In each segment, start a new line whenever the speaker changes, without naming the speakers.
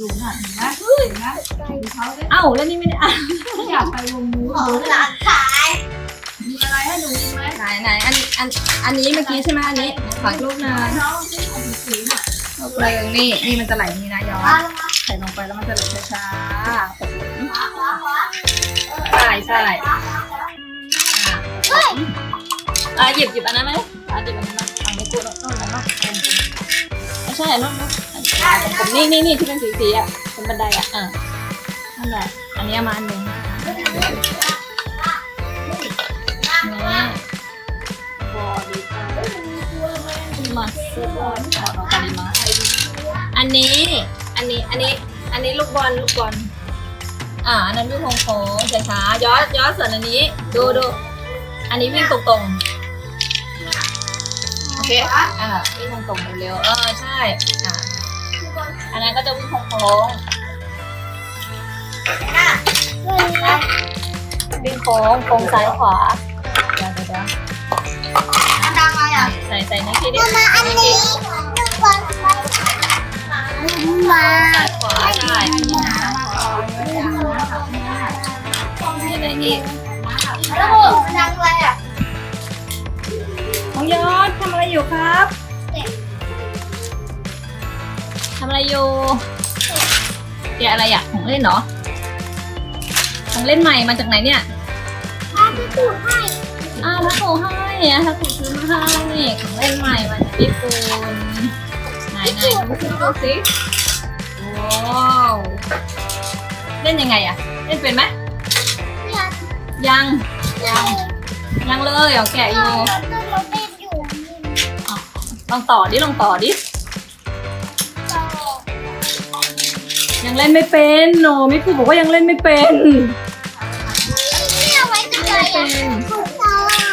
ดูหน่อยนไหมเห็นไหมดูเขาเลย
เอ้าแล้วนี่ไม่ได้อ่าน
อยากไปวงนู้น
ของหลานขาย
มีอะไรให้หนูกินไหม
ไหนไหนอันอันอันนี้เมื่อกี้ใช่ไหมอันนี้ขอลูกหนึง
น้องที่ของสีน่ะ
เออนี่นี่มันจะไหลนี่นะยอ
ว้า
ด
ว
ใส่ลงไปแล้วมันจะไหลช้าๆ
ว้าวว้าวว้าว
ใช่ใช่
เฮ้ย
อะหยิบหยิบอันนั้นไหมอะหยิบอันนั้นมาอันนี้กูโน่นโน่นแล้วเนาะ ไม่ใช่น้องผมนี่นี่นี่ที่เป็นสีสีอะเป็นบันไดอะอะนั่นแหละอันนี้มาอันหนึ่งนี่บอดีมาซื้อบอลบอลปาริมาอันนี้อันนี้อันนี้อันนี้ลูกบอลลูกบอลอ่าอันนั้นวิ่งโค้งๆช้าๆย้อนย้อนส่วนอันนี้ ดูดูอันนี้วิ่งตรงๆ เคอ่าวิ่งตรงๆเร็วๆเออใช่อ่าอันนั้นก็จะวิ่งโค้ง
เงินนะ
ๆวิ่งโค้งโค้งซ้ายขวาเดี๋ยวเดี๋ยวเดี๋ยว
อันดังอะไรอะ
ใส่ใส่ในที่เดียว
มาอันนี้หนึ่งวันมา
ซ้ายขวาใช่นี่อะไรอีก
แล้วมันดังอะไรอะ
น้ องยอดทำอะไรอยู่ครับทำอะไรอยู่เดี๋ยวอะไรอะของเล่นเหรอของเล่นใหม่มาจากไหนเนี่ย
ถ้าพี่ตู่ให้
อ้าวถ้าโกให้อะถ้าถูกซื้อมาให้ของเล่นใหม่มาจากญี่ปุ่นไหนไหนดูสิดูสิว้าวเล่นยังไงอะเล่นเป็นไหม
เนี่ย
ยังยังยังเลยเหรอแกะอยู่
เราเล่นอยู่
ลองต่อดิลองต่อดิ
ต่อ
ยังเล่นไม่เป็นโนมิคุบอกว่ายังเล่นไม่เป็น
นี่เอาไว้ทำอะไร
เป็
อะ
น
ถูกต้องอะ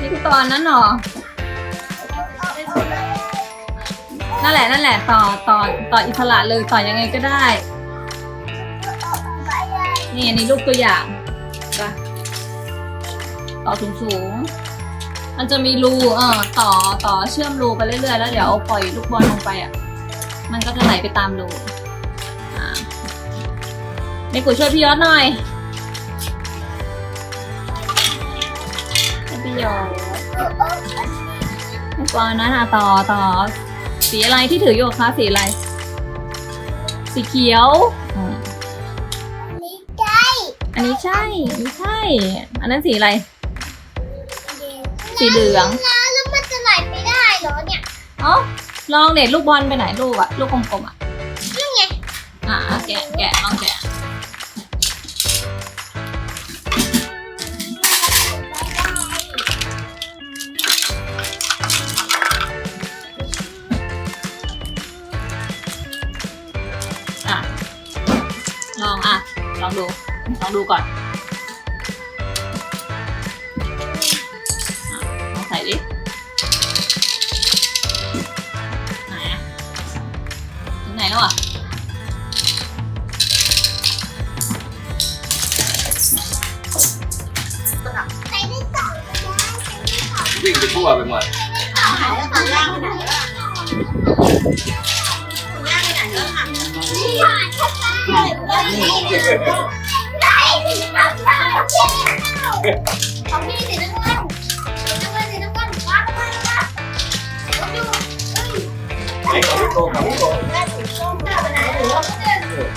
นี่คือตอนนั้นเหรอ นั่นแหละนั่นแหละต่อต่อต่ออิสระเลยต่อยังไงก็ได้ นี่อันนี้รูปตัวอย่างปะต่อสูงสูงๆ มันจะมีรูเออต่อต่อเชื่อมรูไปเรื่อยๆ แล้วเดี๋ยวปล่อยลูกบอลลงไปอะ มันก็จะไหลไปตามรูอ่าในกูช่วยพี่ยอดหน่อยให้พี่ยอดให้กวางนั้นอะต่อต่อ สีอะไรที่ถืออยู่คะสีอะไร สีเขียวอืม
นี่ใกล้
อันนี้ใช่ไม่ใช่ อันนั้นสีอะไร สีเหลือง
นะแล้วมันจะไหลไปได้เหรอเนี่ย
เอ้าลองเด็ดลูกบอลไปไหนลูกอะลูกกลมๆอะ
นี่ไง
อ่าแกะแกะลองแกะอะลองอะลองดูลองดูก่อน ส่ดิไหนอะถึงไหนแล้วอะ
ใส่ได้สองก็ได้ใส่ได้สอง
วิ่งไปทั่วไปหมด
หายแล้วฝั่งล่างไปไหนแล้วล่ะฝั่งล่างไปไหนแล้วล่ะนี่หายชัดเลยเลยได้ของพี่
ไอ้ของพี่โตกับพี่โต
แม่สีส้มหน้าไปไหนหรือว่า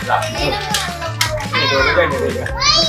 หลับ
สีน้ำเงินลงมาเลย
ไม่โดนไม่ได้เลย
เฮ้ย